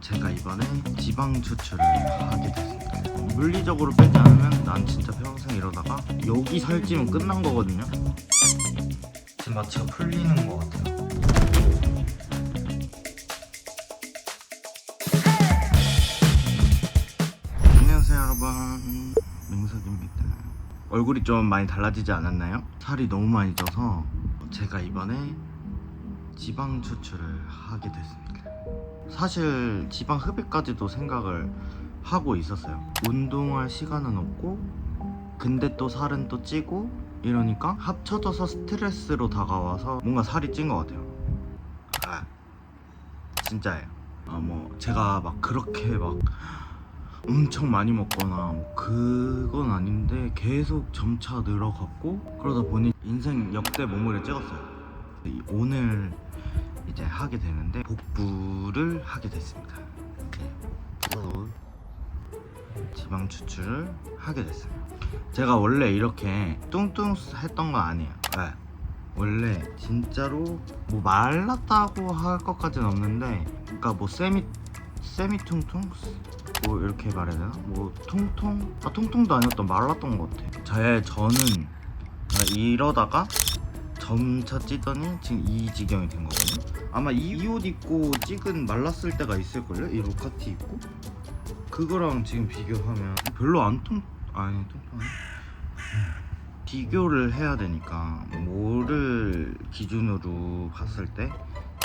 제가 이번에 지방 추출을 하게 됐습니다. 물리적으로 빼지 않으면 난 진짜 평생 이러다가 여기 살찌면 끝난 거거든요. 지금 마취가 풀리는 것 같아요. 안녕하세요 여러분 명석입니다 얼굴이 좀 많이 달라지지 않았나요? 살이 너무 많이 쪄서 제가 이번에 지방 추출을 하게 됐습니다 사실 지방 흡입까지도 생각을 하고 있었어요. 운동할 시간은 없고 근데 또 살은 또 찌고 이러니까 합쳐져서 스트레스로 다가와서 뭔가 살이 찐 것 같아요. 아 진짜예요. 아 뭐 제가 막 그렇게 막 엄청 많이 먹거나 뭐 그건 아닌데 계속 점차 늘어갔고 그러다 보니 인생 역대 몸무게 찍었어요. 이- 오늘 이제 하게 되는데 복부를 하게 됐습니다. 복부 지방 추출을 하게 됐어요. 제가 원래 이렇게 뚱뚱 했던 건 아니에요. 네. 원래 진짜로 뭐 말랐다고 할 것까지는 없는데 그러니까 뭐 세미 세미 퉁퉁 뭐 이렇게 말해야 되나? 뭐 통통? 아 통통도 아니었던 말랐던 것 같아. 제 저는 이러다가 점차 찌더니 지금 이 지경이 된 거거든요. 아마 이 옷 입고 찍은 말랐을 때가 있을걸요? 이 로카티 입고 그거랑 지금 비교하면 별로 안 통 아니 통통해. 비교를 해야 되니까 뭐를 기준으로 봤을 때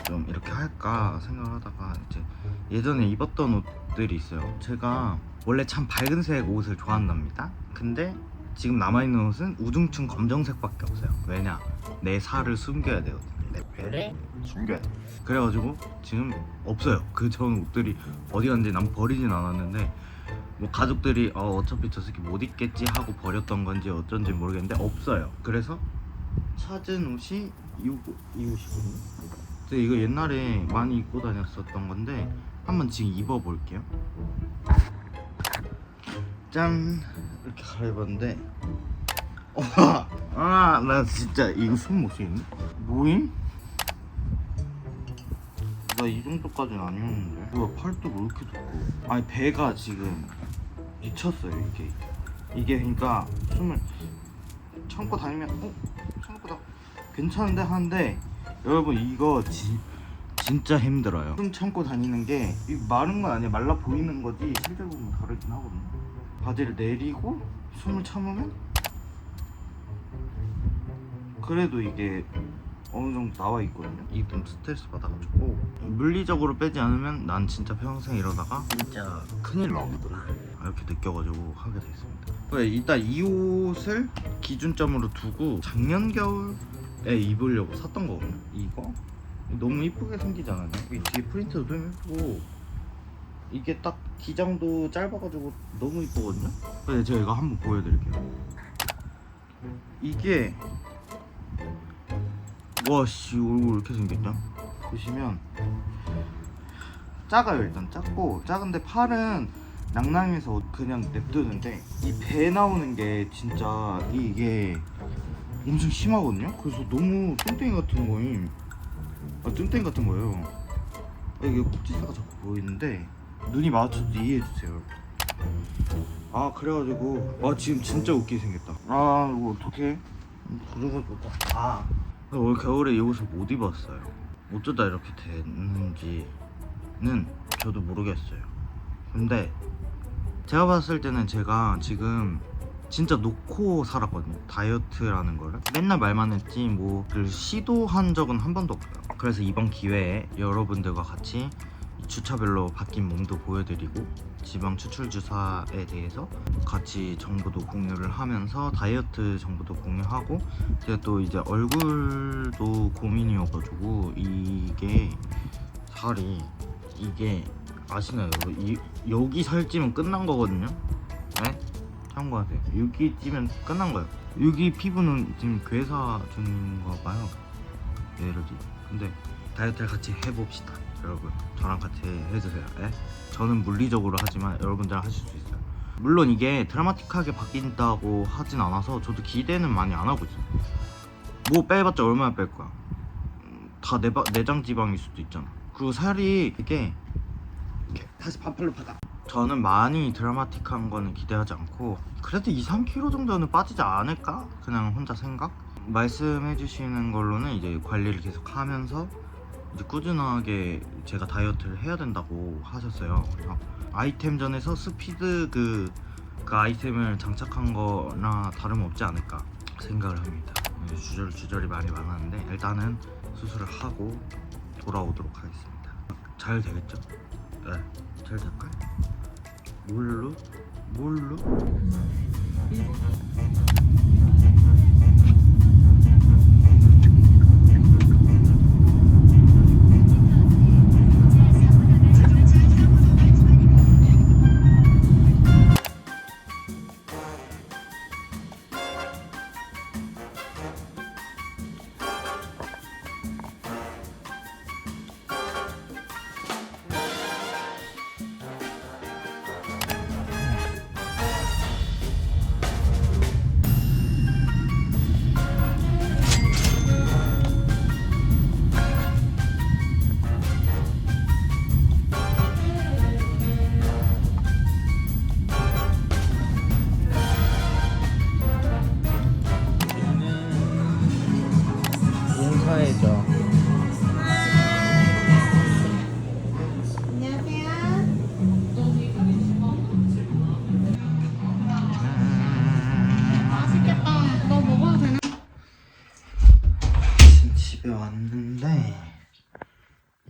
좀 이렇게 할까 생각하다가 이제 예전에 입었던 옷들이 있어요. 제가 원래 참 밝은색 옷을 좋아한답니다. 근데 지금 남아있는 옷은 우중충 검정색밖에 없어요. 왜냐? 내 살을 숨겨야 되거든요. 내 배를 숨겨야 돼. 그래가지고 지금 없어요. 그전 옷들이 어디 갔는지 난 버리진 않았는데 뭐 가족들이 어, 어차피 저 새끼 못 입겠지 하고 버렸던 건지 어쩐지 모르겠는데 없어요. 그래서 찾은 옷이 이, 옷- 이 옷이거든요. 근데 이거 옛날에 많이 입고 다녔었던 건데 한번 지금 입어볼게요. 짠 이렇게 갈아입었는데 아나 진짜 이거 숨 못 쉬겠네. 뭐임? 나 이 정도까지는 아니었는데. 뭐야 팔도 왜 이렇게 덥고? 아니 배가 지금 미쳤어요 이게. 이게 그러니까 숨을 참고 다니면 어 생각보다 괜찮은데 하는데 여러분 이거 지, 진짜 힘들어요. 숨 참고 다니는 게이 마른 건 아니야 말라 보이는 거지 실제로 보면 다르긴 하거든요. 바지를 내리고 숨을 참으면 그래도 이게 어느 정도 나와 있거든요. 이게 좀 스트레스 받아가지고 물리적으로 빼지 않으면 난 진짜 평생 이러다가 진짜 큰일 나거든. 이렇게 느껴가지고 하게 됐습니다. 네, 일단 이 옷을 기준점으로 두고 작년 겨울에 입으려고 샀던 거거든요. 이거 너무 이쁘게 생기잖아요. 이 뒤에 프린트도 너무 이쁘고 이게 딱 기장도 짧아가지고 너무 이쁘거든요. 근데 제가 이거 한번 보여드릴게요. 이게 와씨 얼굴 이렇게 생겼냐? 보시면 작아요 일단 작고 작은데 팔은 낭낭해서 그냥 냅두는데 이 배 나오는 게 진짜 이게 엄청 심하거든요. 그래서 너무 뚱땡이 같은 거임. 아 뚱땡이 같은 거예요. 아, 이게 꼭지사가 자꾸 보이는데 눈이 마주쳐도 이해해 주세요. 아 그래가지고 아 지금 진짜 웃기게 생겼다. 아 이거 어떡해? 그래가지고 아 올 겨울에 이 옷을 못 입었어요. 어쩌다 이렇게 됐는지는 저도 모르겠어요. 근데 제가 봤을 때는 제가 지금 진짜 놓고 살았거든요. 다이어트라는 거를. 맨날 말만 했지 뭐를 시도한 적은 한 번도 없어요. 그래서 이번 기회에 여러분들과 같이 이 주차별로 바뀐 몸도 보여드리고 지방 추출 주사에 대해서 같이 정보도 공유를 하면서 다이어트 정보도 공유하고 제가 또 이제 얼굴도 고민이어가지고 이게 살이 이게 아시나요? 이, 여기 살찌면 끝난 거거든요. 네? 참고하세요. 여기 찌면 끝난 거예요. 여기 피부는 지금 괴사 중인가 봐요. 왜 이러지? 근데 다이어트를 같이 해봅시다. 여러분, 저랑 같이 해주세요. 예? 저는 물리적으로 하지만 여러분들 하실 수 있어요. 물론 이게 드라마틱하게 바뀐다고 하진 않아서 저도 기대는 많이 안 하고 있어요. 뭐 빼봤자 얼마나 뺄 거야? 음, 다 내바, 내장 지방일 수도 있잖아. 그리고 살이 이게 다시 반팔로 받아 저는 많이 드라마틱한 거는 기대하지 않고 그래도 2, 3kg 정도는 빠지지 않을까? 그냥 혼자 생각? 말씀해 주시는 걸로는 이제 관리를 계속 하면서 꾸준하게 제가 다이어트를 해야 된다고 하셨어요 그래서 아이템전에서 스피드 그, 그 아이템을 장착한 거나 다름없지 않을까 생각을 합니다 이제 주저주저리 말이 많았는데 일단은 수술을 하고 돌아오도록 하겠습니다 잘 되겠죠? 네, 잘 될까요? 뭘로? 뭘로?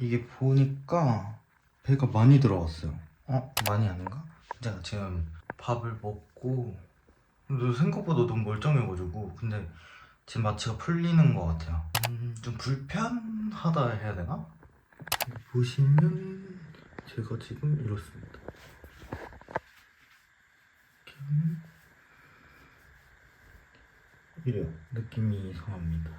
이게 보니까 배가 많이 들어왔어요. 어? 많이 아닌가? 제가 지금 밥을 먹고 근데 생각보다 너무 멀쩡해가지고 근데 지금 마취가 풀리는 것 같아요. 음, 좀 불편하다 해야 되나? 보시면 제가 지금 이렇습니다. 이렇게 이래요. 느낌이 이상합니다.